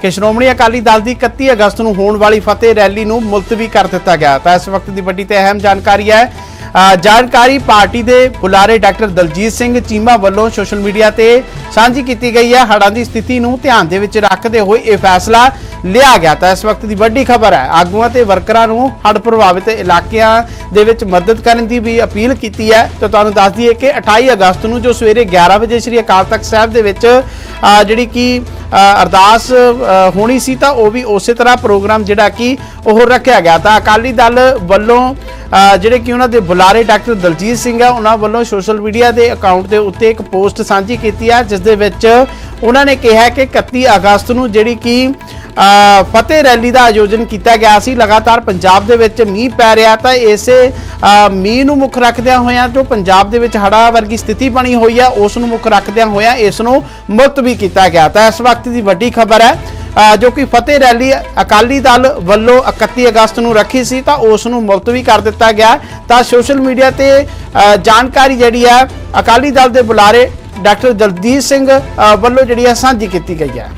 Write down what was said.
ਕਿ ਸ਼੍ਰੋਮਣੀ ਅਕਾਲੀ ਦਲ ਦੀ 31 ਅਗਸਤ ਨੂੰ ਹੋਣ ਵਾਲੀ ਫਤਿਹ ਰੈਲੀ ਨੂੰ ਮੁਲਤਵੀ ਕਰ ਦਿੱਤਾ ਗਿਆ। ਤਾਂ ਇਸ ਵਕਤ ਦੀ ਵੱਡੀ ਤੇ ਅਹਿਮ ਜਾਣਕਾਰੀ ਹੈ। ਜਾਣਕਾਰੀ ਪਾਰਟੀ ਦੇ ਬੁਲਾਰੇ ਡਾਕਟਰ ਦਲਜੀਤ ਸਿੰਘ ਚੀਮਾ ਵੱਲੋਂ ਸੋਸ਼ਲ ਮੀਡੀਆ ਤੇ ਸਾਂਝੀ ਕੀਤੀ ਗਈ ਹੈ। ਹੜ੍ਹਾਂ ਦੀ ਸਥਿਤੀ ਨੂੰ ਧਿਆਨ ਦੇ ਵਿੱਚ ਰੱਖਦੇ ਹੋਏ ਇਹ ਫੈਸਲਾ ਲਿਆ ਗਿਆ। ਤਾਂ ਇਸ ਵਕਤ ਦੀ ਵੱਡੀ ਖਬਰ ਹੈ। ਆਗੂਆਂ ਤੇ ਵਰਕਰਾਂ ਨੂੰ ਹੜ੍ਹ ਪ੍ਰਭਾਵਿਤ ਇਲਾਕਿਆਂ ਦੇ ਵਿੱਚ ਮਦਦ ਕਰਨ ਦੀ ਵੀ ਅਪੀਲ ਕੀਤੀ ਹੈ। ਤਾਂ ਤੁਹਾਨੂੰ ਦੱਸ ਦਈਏ ਕਿ 28 ਅਗਸਤ ਨੂੰ ਜੋ ਸਵੇਰੇ 11 ਵਜੇ ਸ੍ਰੀ ਅਕਾਲ ਤਖਤ ਸਾਹਿਬ ਦੇ ਵਿੱਚ ਜਿਹੜੀ ਕਿ ਅਰਦਾਸ ਹੋਣੀ ਸੀ ਤਾਂ ਉਹ ਵੀ ਉਸੇ ਤਰ੍ਹਾਂ ਪ੍ਰੋਗਰਾਮ ਜਿਹੜਾ ਕਿ ਉਹ ਰੱਖਿਆ ਗਿਆ। ਤਾਂ ਅਕਾਲੀ ਦਲ ਵੱਲੋਂ ਜਿਹੜੇ ਕਿ ਉਹਨਾਂ ਦੇ ਬੁਲਾਰੇ ਡਾਕਟਰ ਦਲਜੀਤ ਸਿੰਘ ਆ, ਉਹਨਾਂ ਵੱਲੋਂ ਸੋਸ਼ਲ ਮੀਡੀਆ ਦੇ ਅਕਾਊਂਟ ਦੇ ਉੱਤੇ ਇੱਕ ਪੋਸਟ ਸਾਂਝੀ ਕੀਤੀ ਹੈ ਜਿਸ ਦੇ ਵਿੱਚ ਉਹਨਾਂ ਨੇ ਕਿਹਾ ਕਿ 31 ਅਗਸਤ ਨੂੰ ਜਿਹੜੀ ਕਿ ਫਤਿਹ ਰੈਲੀ ਦਾ ਆਯੋਜਨ ਕੀਤਾ ਗਿਆ ਸੀ। ਲਗਾਤਾਰ ਪੰਜਾਬ ਦੇ ਵਿੱਚ ਮੀਂਹ ਪੈ ਰਿਹਾ ਤਾਂ ਇਸੇ ਮੀਂਹ ਨੂੰ ਮੁੱਖ ਰੱਖਦਿਆਂ ਹੋਇਆਂ ਜੋ ਪੰਜਾਬ ਦੇ ਵਿੱਚ ਹੜ੍ਹਾਂ ਵਰਗੀ ਸਥਿਤੀ ਬਣੀ ਹੋਈ ਹੈ ਉਸ ਨੂੰ ਮੁੱਖ ਰੱਖਦਿਆਂ ਹੋਇਆਂ ਇਸ ਨੂੰ ਮੁਕਤ ਵੀ ਕੀਤਾ ਗਿਆ। ਤਾਂ ਇਸ ਵਕਤ ਦੀ ਵੱਡੀ ਖਬਰ ਹੈ ਜੋ ਕਿ ਫਤਿਹ ਰੈਲੀ, ਅਕਾਲੀ ਦਲ ਵੱਲੋਂ 31 ਅਗਸਤ ਨੂੰ ਰੱਖੀ ਸੀ, ਤਾਂ ਉਸ ਨੂੰ ਮੁਲਤਵੀ ਕਰ ਦਿੱਤਾ ਗਿਆ। ਤਾਂ ਸੋਸ਼ਲ ਮੀਡੀਆ ਤੇ ਜਾਣਕਾਰੀ ਜਿਹੜੀ ਹੈ, ਅਕਾਲੀ ਦਲ ਦੇ ਬੁਲਾਰੇ ਡਾਕਟਰ ਦਲਜੀਤ ਸਿੰਘ ਵੱਲੋਂ ਜਿਹੜੀ ਹੈ ਸਾਂਝੀ ਕੀਤੀ ਗਈ ਹੈ।